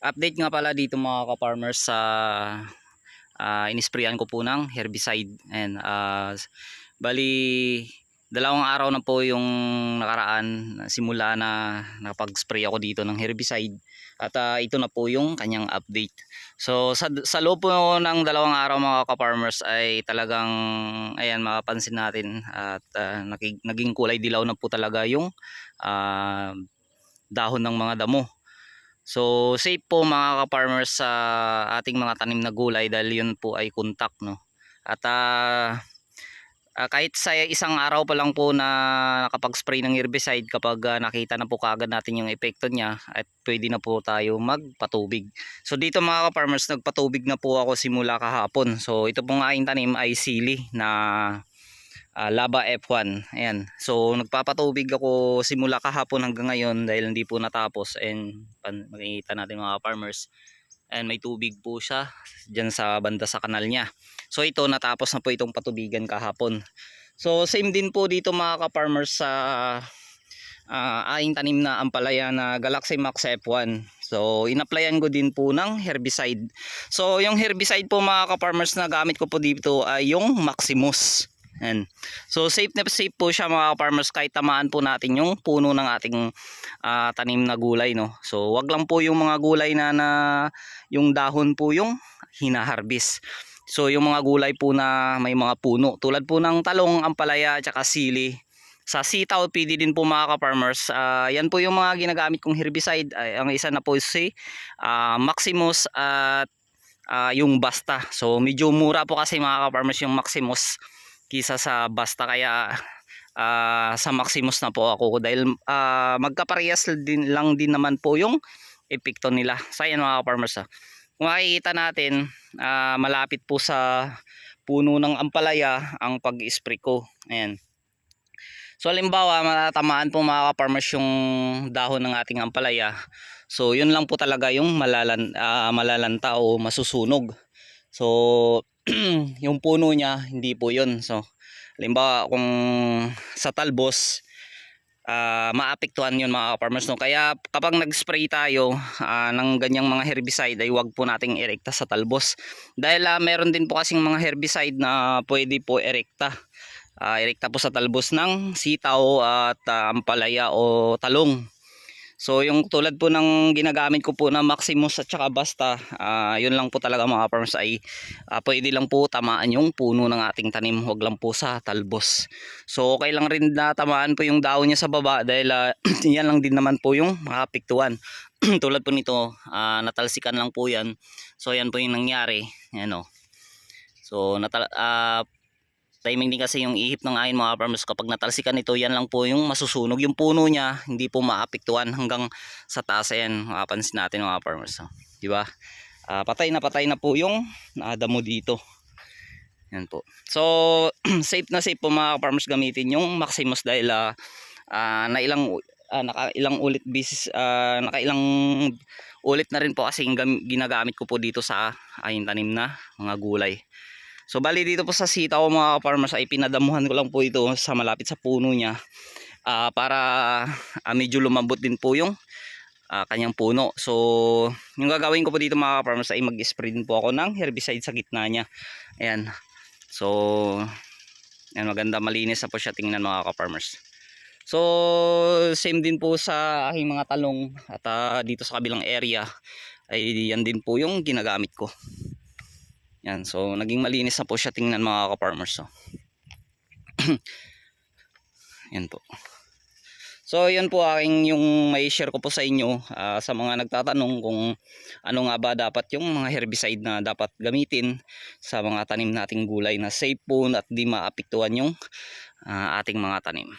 Update nga pala dito mga ka-farmers sa uh, inisprayan ko po ng herbicide. And uh, bali dalawang araw na po yung nakaraan simula na nakapag-spray ako dito ng herbicide at uh, ito na po yung kanyang update. So sa, sa loob po ng dalawang araw mga ka-farmers ay talagang ayan mapapansin natin at uh, naging, naging kulay dilaw na po talaga yung uh, dahon ng mga damo. So safe po mga ka-farmers sa ating mga tanim na gulay dahil yun po ay contact no. At uh, uh, kahit sa isang araw pa lang po na nakapag-spray ng herbicide kapag uh, nakita na po kaagad natin yung epekto niya at pwede na po tayo magpatubig. So dito mga ka-farmers nagpatubig na po ako simula kahapon. So ito pong aking tanim ay sili na uh, Laba F1. Ayan. So nagpapatubig ako simula kahapon hanggang ngayon dahil hindi po natapos and makikita natin mga farmers. And may tubig po siya diyan sa banda sa kanal niya. So ito natapos na po itong patubigan kahapon. So same din po dito mga ka-farmers sa uh, aing tanim na ampalaya na Galaxy Max F1. So inapplyan ko din po ng herbicide. So yung herbicide po mga ka-farmers na gamit ko po dito ay yung Maximus. Yan. So safe na safe po siya mga farmers kahit tamaan po natin yung puno ng ating uh, tanim na gulay no. So wag lang po yung mga gulay na, na yung dahon po yung hinaharbis. So yung mga gulay po na may mga puno tulad po ng talong, ampalaya at saka sili. Sa sitaw pwede din po mga ka-farmers. Uh, yan po yung mga ginagamit kong herbicide. Ay, ang isa na po si uh, Maximus at uh, yung Basta. So medyo mura po kasi mga ka-farmers yung Maximus kisa sa basta kaya uh, sa Maximus na po ako dahil uh, magkaparehas din lang din naman po yung epekto nila. Sa yan mga farmers ha. kung makikita natin uh, malapit po sa puno ng ampalaya ang pag-spray ko. Ayan. So halimbawa matatamaan po mga farmers yung dahon ng ating ampalaya. So yun lang po talaga yung malalan, uh, malalanta o masusunog. So yung puno niya hindi po yun. So halimbawa kung sa talbos uh, maapektuhan yun mga farmers no? Kaya kapag nag-spray tayo uh, ng ganyang mga herbicide ay wag po nating erekta sa talbos. Dahil uh, meron din po kasing mga herbicide na pwede po erekta. Uh, erekta po sa talbos ng sitaw at uh, ampalaya o talong So yung tulad po ng ginagamit ko po na Maximus at saka Basta, uh, yun lang po talaga mga farmers ay uh, pwede lang po tamaan yung puno ng ating tanim, wag lang po sa talbos. So okay lang rin na tamaan po yung daon niya sa baba dahil uh, yan lang din naman po yung makapiktuan. tulad po nito, uh, natalsikan lang po yan. So yan po yung nangyari. Yan o. So natal uh, timing din kasi yung ihip ng ayin mga farmers kapag natalsikan ito yan lang po yung masusunog yung puno niya. Hindi po maapektuhan hanggang sa taas. Ayan makapansin natin mga farmers so, di ba? Uh, patay na patay na po yung damo dito. Yan po. So safe na safe po mga farmers gamitin yung Maximus dahil uh, uh, na ilang uh, nakailang ulit bisis uh, nakailang ulit na rin po kasi ginagamit ko po dito sa ayin tanim na mga gulay So bali dito po sa sitaw mga farmers ay pinadamuhan ko lang po ito sa malapit sa puno niya uh, para uh, medyo lumambot din po yung uh, kanyang puno. So yung gagawin ko po dito mga farmers ay mag-spray din po ako ng herbicide sa gitna niya. Ayan. So yan maganda malinis na po siya tingnan mga ka-farmers. So same din po sa aking mga talong at uh, dito sa kabilang area ay yan din po yung ginagamit ko. Yan, so naging malinis na po siya tingnan mga ka-farmers. So. yan po. So yan po aking yung may share ko po sa inyo uh, sa mga nagtatanong kung ano nga ba dapat yung mga herbicide na dapat gamitin sa mga tanim nating gulay na safe po at di maapektuhan yung uh, ating mga tanim.